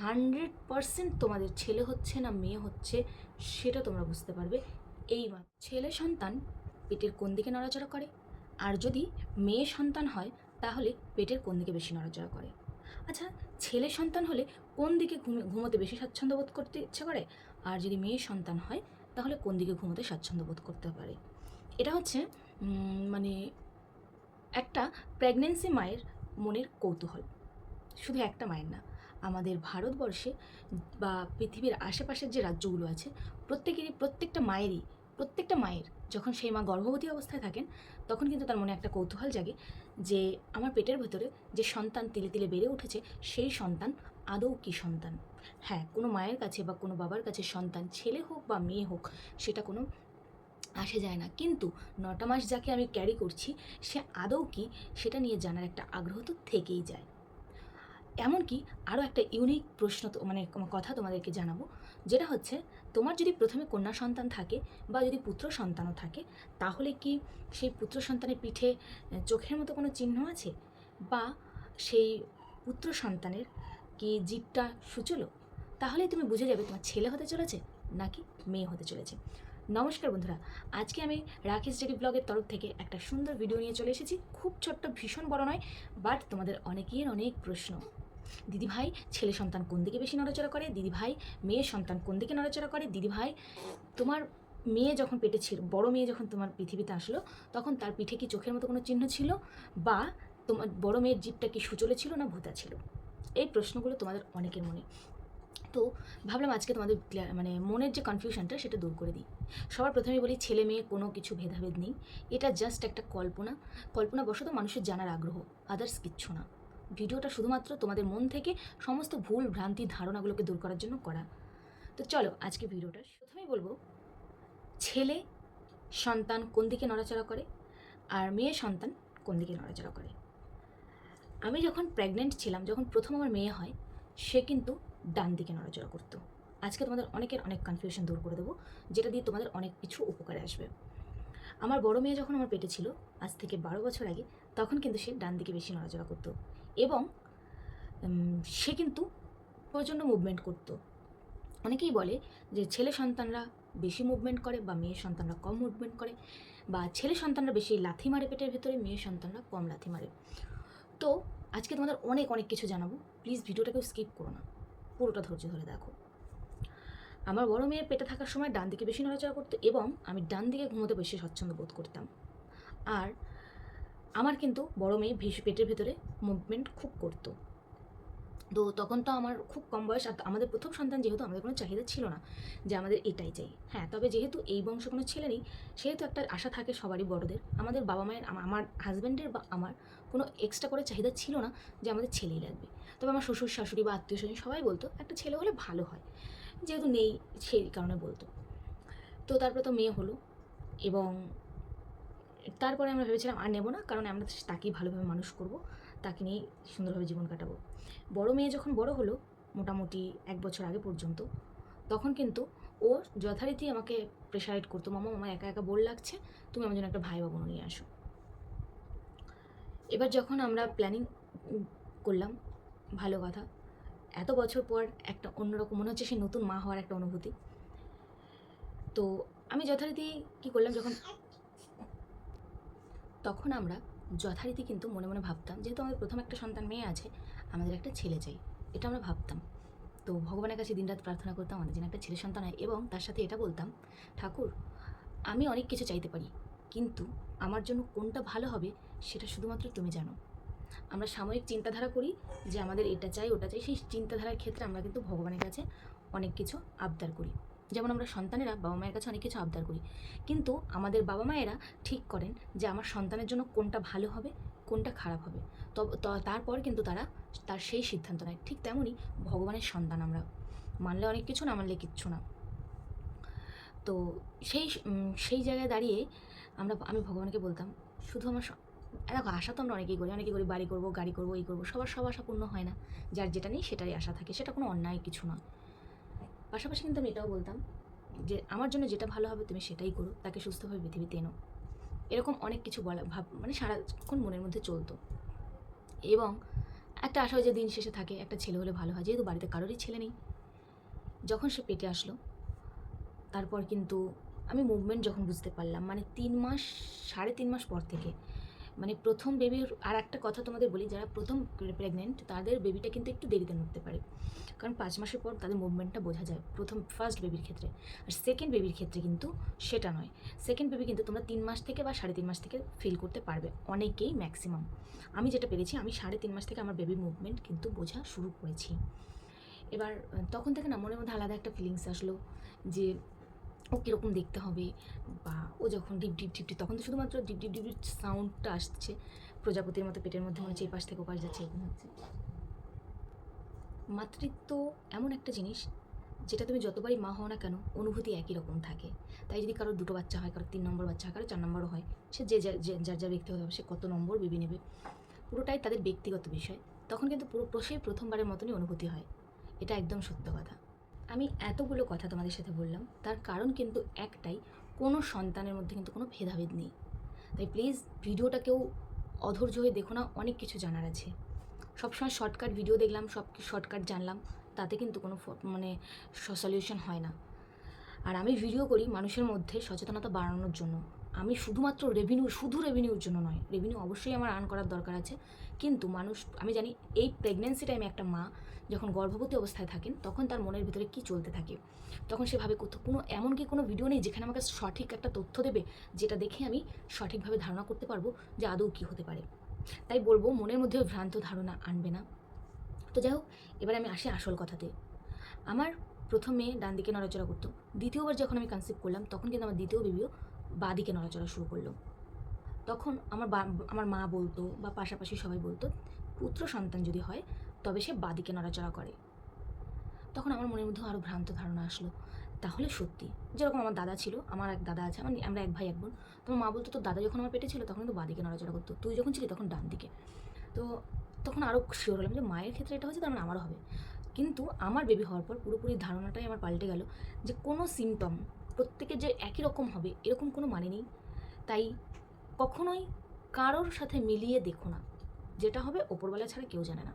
Hundred percent তোমাদের ছেলে হচ্ছে না, মেয়ে হচ্ছে, সেটা তোমরা বুঝতে পারবে। এই ছেলে সন্তান পেটের কোন দিকে নড়াচড়া করে? আর যদি মেয়ে সন্তান হয়, তাহলে পেটের কোন দিকে বেশি নড়াচড়া করে? আচ্ছা ছেলে সন্তান হলে কোন দিকে ঘুমে, ঘুমোতে বেশি স্বাচ্ছন্দ্য বোধ করতে ইচ্ছে করে? আর যদি মেয়ে সন্তান হয়, তাহলে কোন দিকে ঘুমোতে স্বাচ্ছন্দ্য বোধ করতে পারে? এটা হচ্ছে মানে একটা প্রেগনেন্সি মায়ের মনের কৌতূহল। শুধু একটা মায়ের না আমাদের ভারতবর্ষে বা পৃথিবীর আশেপাশের যে রাজ্যগুলো আছে, প্রত্যেকেরই প্রত্যেকটা মায়েরই, প্রত্যেকটা মায়ের যখন সেই মা গর্ভবতী অবস্থায় থাকেন, তখন কিন্তু তার মনে একটা কৌতূহল জাগে যে আমার পেটের ভেতরে যে সন্তান তিলে তিলে বেড়ে উঠেছে, সেই সন্তান আদৌ কি সন্তান? হ্যাঁ কোনো মায়ের কাছে বা কোনো বাবার কাছে সন্তান ছেলে হোক বা মেয়ে হোক, সেটা কোনো আসে যায় না। কিন্তু নটা মাস যাকে আমি ক্যারি করছি, সে আদৌ কি সেটা নিয়ে জানার একটা আগ্রহ তো থেকেই যায়। এমনকি আরও একটা ইউনিক প্রশ্ন মানে কথা তোমাদেরকে জানাব, যেটা হচ্ছে তোমার যদি প্রথমে কন্যা সন্তান থাকে বা যদি পুত্র সন্তানও থাকে, তাহলে কি সেই পুত্র সন্তানের পিঠে চোখের মতো কোনো চিহ্ন আছে? বা সেই পুত্র সন্তানের কি জীবটা সুচলো? তাহলেই তুমি বুঝে যাবে তোমার ছেলে হতে চলেছে নাকি মেয়ে হতে চলেছে। নমস্কার বন্ধুরা, আজকে আমি রাকেশ জেডি ব্লগের তরফ থেকে একটা সুন্দর ভিডিও নিয়ে চলে এসেছি। খুব ছোট্ট ভীষণ বড় নয় বাট তোমাদের অনেকের অনেক প্রশ্ন। দিদিভাই, ছেলে সন্তান কোন দিকে বেশি নড়াচড়া করে? দিদিভাই, মেয়ে সন্তান কোন দিকে নড়াচড়া করে? দিদিভাই, তোমার মেয়ে যখন পেটে ছিল, বড় মেয়ে যখন তোমার পৃথিবীতে আসলো, তখন তার পিঠে কি চোখের মতো কোনো চিহ্ন ছিল? বা তোমার বড় মেয়ের জিপটা কি সুচলে ছিল না ভূতা ছিল? এই প্রশ্নগুলো তোমাদের অনেকের মনে। তো ভাবলাম আজকে তোমাদের মানে মনের যে কনফিউশনটা সেটা দূর করে দিই। সবার প্রথমে বলি, ছেলে মেয়ে কোনো কিছু ভেদাভেদ নেই। এটা জাস্ট একটা কল্পনা। কল্পনা বশত মানুষের জানার আগ্রহ আদার্স কিচ্ছু না। ভিডিওটা শুধুমাত্র তোমাদের মন থেকে সমস্ত ভুল, ভ্রান্তি, ধারণাগুলোকে দূর করার জন্য করা। তো চলো, আজকে ভিডিওটা প্রথমেই বলব, ছেলে সন্তান কোন দিকে নড়াচড়া করে? আর মেয়ে সন্তান কোন দিকে নড়াচড়া করে? আমি যখন প্রেগনেন্ট ছিলাম, যখন প্রথম আমার মেয়ে হয়, সে কিন্তু ডান দিকে নড়াচড়া করতো। আজকে তোমাদের অনেকের অনেক কনফিউশন দূর করে দেবো, যেটা দিয়ে তোমাদের অনেক কিছু উপকারে আসবে। আমার বড় মেয়ে যখন আমার পেটে ছিল, আজ থেকে বারো বছর আগে, তখন কিন্তু সে ডান দিকে বেশি নড়াচড়া করতো। এবং সে কিন্তু প্রচণ্ড মুভমেন্ট করতো। অনেকেই বলে যে ছেলে সন্তানরা বেশি মুভমেন্ট করে বা মেয়ে সন্তানরা কম মুভমেন্ট করে বা ছেলে সন্তানরা বেশি লাথি মারে পেটের ভেতরে, মেয়ে সন্তানরা কম লাথি মারে। তো আজকে তোমাদের অনেক অনেক কিছু জানাব। প্লিজ ভিডিওটাকেও স্কিপ করো না। পুরোটা ধৈর্য ধরে দেখো। আমার বড় মেয়ের পেটে থাকার সময় ডান দিকে বেশি নড়াচড়া করতো এবং আমি ডান দিকে ঘুমোতে বেশি স্বচ্ছন্দ বোধ করতাম। আর আমার কিন্তু বড় মেয়ে ভীষ- পেটের ভেতরে মুভমেন্ট খুব করতো। তো তখন তো আমার খুব কম বয়স, আর আমাদের প্রথম সন্তান যেহেতু আমাদের কোনো চাহিদা ছিল না যে আমাদের এটাই চাই। হ্যাঁ তবে যেহেতু এই বংশে কোনো ছেলে নেই, সেহেতু একটা আশা থাকে সবারই বড়দের। আমাদের বাবা মায়ের আমার হাজব্যান্ডের বা আমার কোনো এক্সট্রা করে চাহিদা ছিল না যে আমাদের ছেলেই লাগবে। তবে আমার শ্বশুর, শাশুড়ি বা আত্মীয় স্বজন সবাই বলতো, একটা ছেলে হলে ভালো হয়। যেহেতু নেই সেই কারণে বলতো। তো তারপরে তো মেয়ে হলো এবং তারপরে আমরা ভেবেছিলাম আর নেব না, কারণ আমরা তাকেই ভালোভাবে মানুষ করব, তাকে নিয়েই সুন্দরভাবে জীবন কাটাবো। বড় মেয়ে যখন বড় হলো, মোটামুটি এক বছর আগে পর্যন্ত, তখন কিন্তু ও যথারীতি আমাকে প্রেশারাইট করতো, মামা মামা, একা একা বোর লাগছে, তুমি আমার জন্য একটা ভাই বা বোন নিয়ে আসো। এবার যখন আমরা প্ল্যানিং করলাম, ভালো কথা, এত বছর পর একটা অন্যরকম, মনে হচ্ছে সেই নতুন মা হওয়ার একটা অনুভূতি। তো আমি যথারীতি কী করলাম, যখন তখন আমরা যথারীতি কিন্তু মনে মনে ভাবতাম, যেহেতু আমাদের প্রথম একটা সন্তান মেয়ে আছে, আমাদের একটা ছেলে চাই। এটা আমরা ভাবতাম। তো ভগবানের কাছে দিনরাত প্রার্থনা করতাম, আমাদের যেন একটা ছেলে সন্তান হয় এবং তার সাথে এটা বলতাম, ঠাকুর, আমি অনেক কিছু চাইতে পারি, কিন্তু আমার জন্য কোনটা ভালো হবে সেটা শুধুমাত্র তুমি জানো। আমরা সাময়িক চিন্তাধারা করি যে আমাদের এটা চাই, ওটা চাই, সেই চিন্তাধারার ক্ষেত্রে আমরা কিন্তু ভগবানের কাছে অনেক কিছু আবদার করি। যেমন আমরা সন্তানেরা বাবা মায়ের কাছে অনেক কিছু আবদার করি। কিন্তু আমাদের বাবা মায়েরা ঠিক করেন যে আমার সন্তানের জন্য কোনটা ভালো হবে, কোনটা খারাপ হবে। তারপর কিন্তু তারা তার সেই সিদ্ধান্ত নেয়। ঠিক তেমনই ভগবানের সন্তান আমরা। মানলে অনেক কিছু না মানলে কিচ্ছু না। তো সেই সেই জায়গায় দাঁড়িয়ে আমরা, আমি ভগবানকে বলতাম, শুধু আমার দেখো, আশা তো আমরা অনেকেই করি। অনেকেই করি বাড়ি করব, গাড়ি করব, এই করব, সবার সব আশা পূর্ণ হয় না। যার যেটা নেই সেটাই আশা থাকে। সেটা কোনো অন্যায় কিছু নয় পাশাপাশি কিন্তু আমি এটাও বলতাম যে আমার জন্য যেটা ভালো হবে তুমি সেটাই করো, তাকে সুস্থভাবে পৃথিবীতে এনো। এরকম অনেক কিছু বলা, ভাব মানে সারাক্ষণ মনের মধ্যে চলতো। এবং একটা আশা যে দিন শেষে থাকে, একটা ছেলে হলে ভালো হয়, যেহেতু বাড়িতে কারোরই ছেলে নেই। যখন সে পেটে আসলো, তারপর কিন্তু আমি মুভমেন্ট যখন বুঝতে পারলাম মানে তিন মাস, সাড়ে তিন মাস পর থেকে মানে প্রথম বেবির আর একটা কথা তোমাদের বলি, যারা প্রথম প্রেগনেন্ট তাদের বেবিটা কিন্তু একটু দেরিতে নড়তে পারে। কারণ পাঁচ মাসের পর তাদের মুভমেন্টটা বোঝা যায় প্রথম ফার্স্ট বেবির ক্ষেত্রে। আর সেকেন্ড বেবির ক্ষেত্রে কিন্তু সেটা নয়। সেকেন্ড বেবি কিন্তু তোমরা তিন মাস থেকে বা সাড়ে তিন মাস থেকে ফিল করতে পারবে অনেকেই ম্যাক্সিমাম আমি যেটা পেরেছি, আমি সাড়ে তিন মাস থেকে আমার বেবির মুভমেন্ট কিন্তু বোঝা শুরু করেছি। এবার, তখন থেকে না মনের মধ্যে আলাদা একটা ফিলিংস আসলো যে ও কীরকম দেখতে হবে? বা ও যখন ডিপ ডিপ ডিপ তখন তো শুধুমাত্র ডিপ ডিপ ডিপ ডিপ সাউন্ডটা আসছে। প্রজাপতির মতো পেটের মধ্যে মনে হচ্ছে এই পাশ থেকে ওপাশ যাচ্ছে, এরকম হচ্ছে। মাতৃত্ব এমন একটা জিনিস, যেটা তুমি যতবারই মা হও না কেন, অনুভূতি একই রকম থাকে। তাই যদি কারোর দুটো বাচ্চা হয় কারোর তিন নম্বর বাচ্চা হয় কারোর চার নম্বরও হয়, সে যে যার যা ব্যক্তিগত হবে, সে কত নম্বর বেবি নেবে। পুরোটাই তাদের ব্যক্তিগত বিষয়। তখন কিন্তু পুরো সেই প্রথমবারের মতনই অনুভূতি হয়। এটা একদম সত্য কথা। আমি এতগুলো কথা তোমাদের সাথে বললাম, তার কারণ কিন্তু একটাই, কোনো সন্তানের মধ্যে কিন্তু কোনো ভেদাভেদ নেই। তাই প্লিজ ভিডিওটা কেউ অধৈর্য হয়ে দেখো না, অনেক কিছু জানার আছে। সবসময় শর্টকাট ভিডিও দেখলাম, সব শর্টকাট জানলাম, তাতে কিন্তু কোনো মানে সলিউশন হয় না। আর আমি ভিডিও করি মানুষের মধ্যে সচেতনতা বাড়ানোর জন্য। আমি শুধুমাত্র রেভিনিউ শুধু রেভিনিউর জন্য নয় রেভিনিউ অবশ্যই আমার আর্ন করার দরকার আছে। কিন্তু মানুষ, আমি জানি এই প্রেগনেন্সি টাইমে একটা মা যখন গর্ভবতী অবস্থায় থাকেন, তখন তার মনের ভিতরে কি চলতে থাকে? তখন সেভাবে কোথাও কোনো এমন কি কোনো ভিডিও নেই যেখানে আমাকে সঠিক একটা তথ্য দেবে, যেটা দেখে আমি সঠিকভাবে ধারণা করতে পারব যে আদৌ কী হতে পারে। তাই বলব, মনের মধ্যে ভ্রান্ত ধারণা আনবে না। তো যাই হোক, এবার আমি আসি আসল কথাতে। আমার প্রথমে ডান দিকে নড়াচড়া করতো। দ্বিতীয়বার যখন আমি কনসিভ করলাম, তখন কিন্তু আমার দ্বিতীয় বেবিও বাঁ দিকে নড়াচড়া শুরু করল। তখন আমার আমার মা বলতো বা পাশাপাশি সবাই বলতো, পুত্র সন্তান যদি হয়, তবে সে বাঁ দিকে নড়াচড়া করে। তখন আমার মনের মধ্যে আরও ভ্রান্ত ধারণা আসলো, তাহলে সত্যি, যেরকম আমার দাদা ছিল, আমার এক দাদা আছে, আমার আমরা এক ভাই, এক বোন। তোমার মা বলতো, তোর দাদা যখন আমার পেটে ছিল, তখন কিন্তু বাদিকে নড়াচড়া করতো, তুই যখন ছিলি তখন ডান দিকে। তো তখন আরও শিওর হলাম যে মায়ের ক্ষেত্রে এটা হচ্ছে তার মানে আমারও হবে। কিন্তু আমার বেবি হওয়ার পর পুরোপুরি ধারণাটাই আমার পাল্টে গেল যে কোনো সিমটম প্রত্যেকে যে একই রকম হবে, এরকম কোনো মানে নেই। তাই কখনোই কারোর সাথে মিলিয়ে দেখো না। যেটা হবে ওপরবেলা ছাড়া কেউ জানে না।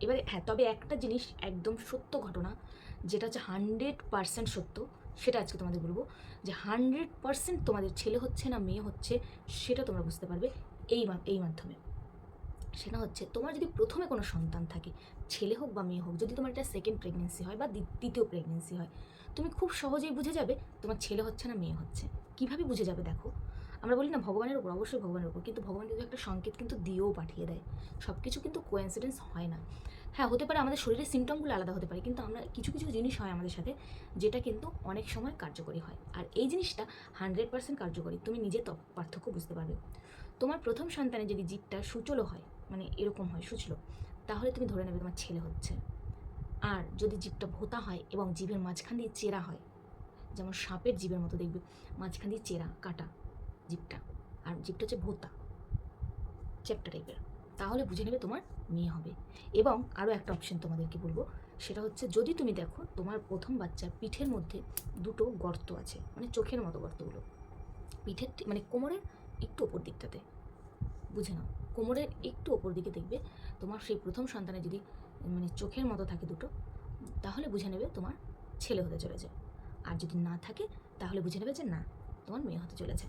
এবারে হ্যাঁ তবে একটা জিনিস একদম সত্য ঘটনা, যেটা হচ্ছে হান্ড্রেড পার্সেন্ট সত্য, সেটা আজকে তোমাদের বলব। যে হান্ড্রেড পার্সেন্ট তোমাদের ছেলে হচ্ছে না, মেয়ে হচ্ছে, সেটা তোমরা বুঝতে পারবে এই এই মাধ্যমে। সেটা হচ্ছে তোমার যদি প্রথমে কোনো সন্তান থাকে, ছেলে হোক বা মেয়ে হোক, যদি তোমার এটা সেকেন্ড প্রেগনেন্সি হয় বা দ্বিতীয় প্রেগনেন্সি হয়, তুমি খুব সহজেই বুঝে যাবে তোমার ছেলে হচ্ছে না মেয়ে হচ্ছে। কীভাবে বুঝে যাবে দেখো? আমরা বলি না ভগবানের উপর, অবশ্যই ভগবানের উপর, কিন্তু ভগবান কিন্তু একটা সংকেত কিন্তু দিয়েও পাঠিয়ে দেয়। সব কিছু কিন্তু কোয়েন্সিডেন্স হয় না। হ্যাঁ হতে পারে আমাদের শরীরের সিমটমগুলো আলাদা হতে পারে, কিন্তু আমরা কিছু কিছু জিনিস হয় আমাদের সাথে যেটা কিন্তু অনেক সময় কার্যকরী হয়। আর এই জিনিসটা হান্ড্রেড পার্সেন্ট কার্যকরী, তুমি নিজে পার্থক্য বুঝতে পারবে। তোমার প্রথম সন্তানে যদি জিপটা সুচলো হয় মানে এরকম হয় সুচলো তাহলে তুমি ধরে নেবে তোমার ছেলে হচ্ছে। আর যদি জিভটা ভোতা হয় এবং জিভের মাঝখান দিয়ে চেরা হয়, যেমন সাপের জিভের মতো দেখবে, মাঝখান দিয়ে চেরা, কাটা জিভটা আর জিভটা হচ্ছে ভোতা, চ্যাপ্টা টাইপের। তাহলে বুঝে নেবে তোমার মেয়ে হবে। এবং আরও একটা অপশন তোমাদেরকে বলব, সেটা হচ্ছে যদি তুমি দেখো তোমার প্রথম বাচ্চার পিঠের মধ্যে দুটো গর্ত আছে মানে চোখের মতো গর্তগুলো। পিঠের মানে কোমরের একটু ওপর দিকটাতে। বুঝে নাও। কোমরের একটু ওপর দিকে দেখবে তোমার সেই প্রথম সন্তানে যদি মানে চোখের মতো থাকে দুটো, তাহলে বুঝে নেবে তোমার ছেলে হতে চলেছে। আর যদি না থাকে, তাহলে বুঝে নেবে যে না, তোমার মেয়ে হতে চলেছে।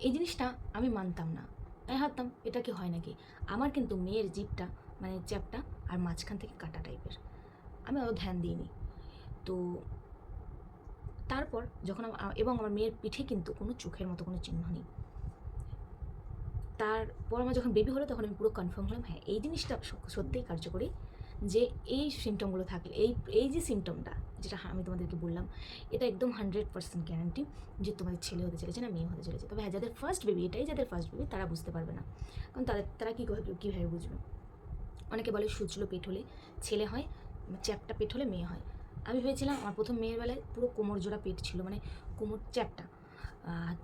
এই জিনিসটা আমি মানতাম না। আমি ভাবতাম, এটা কি হয় নাকি? আমার কিন্তু মেয়ের জিপটা মানে চ্যাপটা আর মাঝখান থেকে কাটা টাইপের। আমি অত ধ্যান দিইনি। তো তারপর যখন এবং আমার মেয়ের পিঠে কিন্তু কোনো চোখের মতো কোনো চিহ্ন নেই। তারপর আমার যখন বেবি হলো, তখন আমি পুরো কনফার্ম হলাম হ্যাঁ এই জিনিসটা সত্যিই কার্যকরী যে এই সিমটমগুলো থাকলে, এই এই যে সিমটমটা যেটা আমি তোমাদেরকে বললাম, এটা একদম হান্ড্রেড পার্সেন্ট গ্যারান্টি যে তোমাদের ছেলে হতে চলেছে না মেয়ে হতে চলেছে। তবে হ্যাঁ যাদের ফার্স্ট বেবি এটাই যাদের ফার্স্ট বেবি তারা বুঝতে পারবে না। কারণ তাদের, তারা কী কীভাবে বুঝবে? অনেকে বলে সুচলো পেট হলে ছেলে হয়, চ্যাপটা পেট হলে মেয়ে হয়। আমি ভেবেছিলাম আমার প্রথম মেয়ের বেলায় পুরো কোমর জোড়া পেট ছিল মানে কোমর চ্যাপটা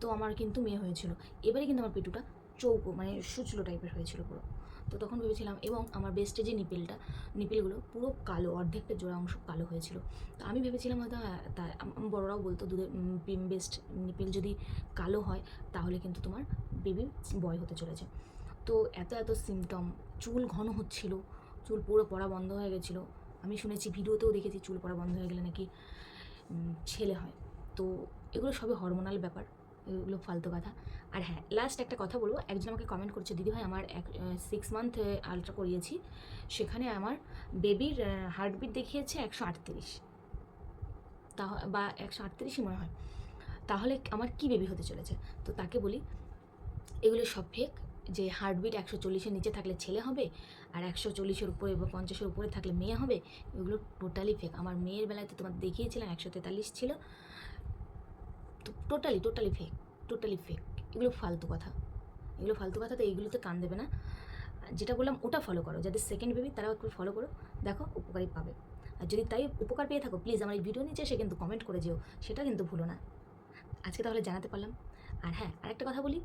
তো আমার কিন্তু মেয়ে হয়েছিল। এবারে কিন্তু আমার পেটুটা চৌকো মানে সুচলো টাইপের হয়েছিল পুরো। তো তখন ভেবেছিলাম এবং আমার বেস্টে যে নিপেলটা, নিপেলগুলো পুরো কালো, অর্ধেকটা জোড়া অংশ কালো হয়েছিল। তো আমি ভেবেছিলাম হয়তো তা আম- আম- বড়রাও বলতো দুধের বেস্ট নিপেল যদি কালো হয়, তাহলে কিন্তু তোমার বেবি বয় হতে চলেছে। তো এত এত সিমটম চুল ঘন হচ্ছিল, চুল পুরো পড়া বন্ধ হয়ে গেছিল। আমি শুনেছি, ভিডিওতেও দেখেছি চুল পড়া বন্ধ হয়ে গেলে নাকি ছেলে হয়। তো এগুলো সবই হরমোনাল ব্যাপার, এগুলো ফালতু কথা। আর হ্যাঁ লাস্ট একটা কথা বলব। একজন আমাকে কমেন্ট করছে, দিদি ভাই, আমার এক সিক্স মান্থ আলট্রা করিয়েছি। সেখানে আমার বেবির হার্টবিট দেখিয়েছে একশো আটত্রিশ। তা, বা একশো আটত্রিশই মনে হয়। তাহলে আমার কি বেবি হতে চলেছে? তো তাকে বলি, এগুলো সব ফেক যে হার্টবিট একশো চল্লিশের নিচে থাকলে ছেলে হবে আর একশো চল্লিশের উপরে বা পঞ্চাশের উপরে থাকলে মেয়ে হবে, এগুলো টোটালি ফেক আমার মেয়ের বেলায় তো তোমার দেখিয়েছিলাম, একশো তেতাল্লিশ ছিল। তো totally totally fake totally fake এগুলো ফালতু কথা। এগুলো ফালতু কথা তো এইগুলোতে কান দেবে না। যেটা বললাম ওটা ফলো করো। যাদের সেকেন্ড বেবি তারাও একটু ফলো করো। দেখো উপকারী পাবে। আর যদি তাই উপকার পেয়ে থাকো প্লিজ আমার এই ভিডিও নিচে এসে কিন্তু কমেন্ট করে যেও। সেটা কিন্তু ভুলো না। আজকে তাহলে জানাতে পারলাম। আর হ্যাঁ আরেকটা কথা বলি।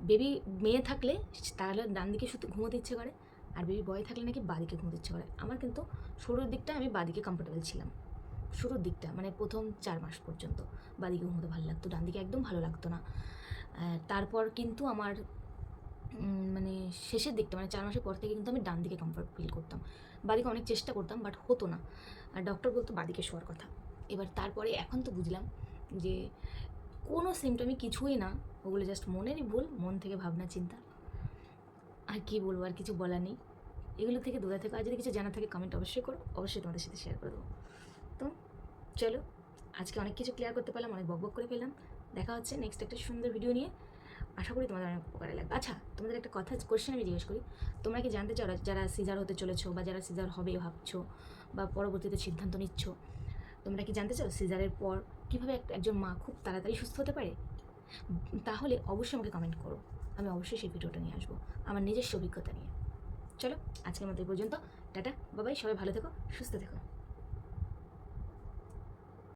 বেবি মেয়ে থাকলে তাহলে ডান দিকে শুধু ঘুমোতে ইচ্ছে করে। আর বেবি বয় থাকলে নাকি বাদিকে ঘুমোতে ইচ্ছে করে। আমার কিন্তু শুরুর দিকটা আমি বাদিকে কমফোর্টেবল ছিলাম। শুরুর দিকটা মানে প্রথম চার মাস পর্যন্ত। বাদিকে ঘুমোতে ভালো লাগতো, ডান দিকে একদম ভালো লাগতো না। তারপর কিন্তু আমার মানে শেষের দিকটা মানে চার মাসের পর থেকে কিন্তু আমি ডান দিকে কমফর্ট ফিল করতাম। বাদিকে অনেক চেষ্টা করতাম বাট হতো না। আর ডক্টর বলতো বাদিকে শোয়ার কথা। এবার তারপরে এখন তো বুঝলাম যে কোনো সিমটমই কিছুই না। ওগুলো জাস্ট মনেরই ভুল, মন থেকে ভাবনা, চিন্তা। আর কি বলব, আর কিছু বলার নেই। এগুলো থেকে দূরে থেকে। আর যদি কিছু জানা থাকে কমেন্ট অবশ্যই করো। অবশ্যই তোমাদের সাথে শেয়ার করে দেবো। তো চলো, আজকে অনেক কিছু ক্লিয়ার করতে পারলাম, অনেক বকবক করে ফেললাম। দেখা হচ্ছে নেক্সট একটা সুন্দর ভিডিও নিয়ে। আশা করি তোমাদের অনেক উপকারে লাগবে। আচ্ছা তোমাদের একটা কথা কোশ্চেন আমি জিজ্ঞেস করি। তোমরা কি জানতে চাও যারা সিজার হতে চলেছো বা যারা সিজার হবে ভাবছ বা পরবর্তীতে সিদ্ধান্ত নিচ্ছ, তোমরা কি জানতে চাও সিজারের পর কীভাবে একজন মা খুব তাড়াতাড়ি সুস্থ হতে পারে? তাহলে অবশ্যই আমাকে কমেন্ট করো। আমি অবশ্যই সেই ভিডিওটা নিয়ে আসব, আমার নিজস্ব অভিজ্ঞতা নিয়ে। চলো, আজকের মতো এই পর্যন্ত। টাটা বাবাই সবাই ভালো থেকো, সুস্থ থেকো।